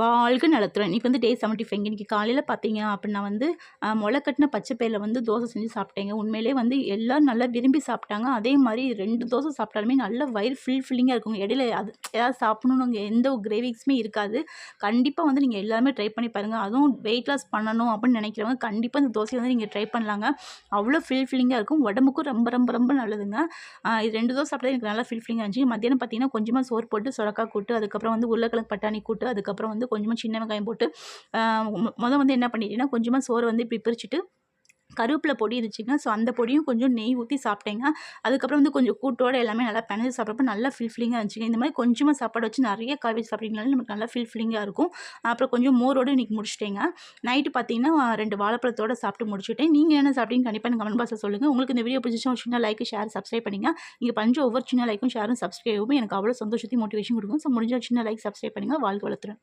வாழ்க நலத்துடன் இன்றைக்கி வந்து டே செவன்ட்டி ஃபைவ் இன்றைக்கி காலையில் பார்த்தீங்க அப்படின்னா வந்து முளை கட்டின பச்சை பயிரில் வந்து தோசை செஞ்சு சாப்பிட்டேங்க. உண்மையிலே வந்து எல்லோரும் நல்லா விரும்பி சாப்பிட்டாங்க. அதே மாதிரி ரெண்டு தோசை சாப்பிட்டாலுமே நல்ல வயிறு ஃபில் ஃபில்லிங்காக இருக்குங்க. இடையில அது ஏதாவது சாப்பிடணுன்னு எந்த ஒரு கிரேவிக்ஸுமே இருக்காது. கண்டிப்பாக வந்து நீங்கள் எல்லாருமே ட்ரை பண்ணி பாருங்கள் அதுவும் வெயிட் லாஸ் பண்ணணும் அப்படின்னு நினைக்கிறவங்க கண்டிப்பாக இந்த தோசையை வந்து நீங்கள் ட்ரை பண்ணலாங்க. அவ்வளோ ஃபில் ஃபில்லிங்காக இருக்கும். உடம்புக்கும் ரொம்ப ரொம்ப ரொம்ப நல்லதுங்க. இது ரெண்டு தோசை சாப்பிட்டா எனக்கு நல்லா ஃபில் ஃபில்லிங்காக இருந்துச்சு. மத்தியானம் பார்த்தீங்கன்னா கொஞ்சமாக சோறு போட்டு சுரக்கா கூட்டு அதுக்கப்புறம் வந்து உருளைக்கிழங்கு பட்டாணி கூட்டு அதுக்கப்புறம் வந்து கொஞ்சமாக சின்ன வெங்காயம் போட்டு மொதல் வந்து என்ன பண்ணிட்டீங்கன்னா கொஞ்சமாக சோறு வந்து இப்படி பிரிச்சுட்டு கருவேப்பில பொடி இருந்துச்சுங்க ஸோ அந்த பொடியும் கொஞ்சம் நெய் ஊற்றி சாப்பிட்டேங்க. அதுக்கப்புறம் வந்து கொஞ்சம் கூட்டோடு எல்லாமே நல்லா பிணைஞ்சு சாப்பிட்றப்ப நல்லா ஃபில்ஃபிலிங்காக இருந்துச்சுங்க. இந்த மாதிரி கொஞ்சமாக சாப்பாடு வச்சு நிறைய காய்கறி வச்சு சாப்பிட்றீங்கனால நமக்கு நல்லா ஃபில்ஃபிலிங்காக இருக்கும். அப்புறம் கொஞ்சம் மோரோடு இன்றைக்கி முடிச்சிட்டேங்க. நைட்டு பார்த்தீங்கன்னா ரெண்டு வாழைப்பழத்தோடு சாப்பிட்டு முடிச்சுட்டேன். நீங்கள் என்ன சாப்பிட்டீங்க கண்டிப்பாக எனக்கு கமெண்ட் பாக்ஸில் சொல்லுங்கள் உங்களுக்கு இந்த வீடியோ பிடிச்சிச்சா சின்ன லைக் ஷேர் சப்ஸ்கிரைப் பண்ணிங்க. நீங்கள் பஞ்சு ஒவ்வொரு சின்ன லைக்கும் ஷேரும் சப்ஸ்கிரைபும் எனக்கு அவ்வளோ சந்தோஷத்தையும் மோட்டிவேஷன் கொடுக்கும். ஸோ முடிஞ்ச சின்ன லைக் சப்ஸ்கிரைப் பண்ணுங்கள் வாழ்க்கை வளர்த்துறேன்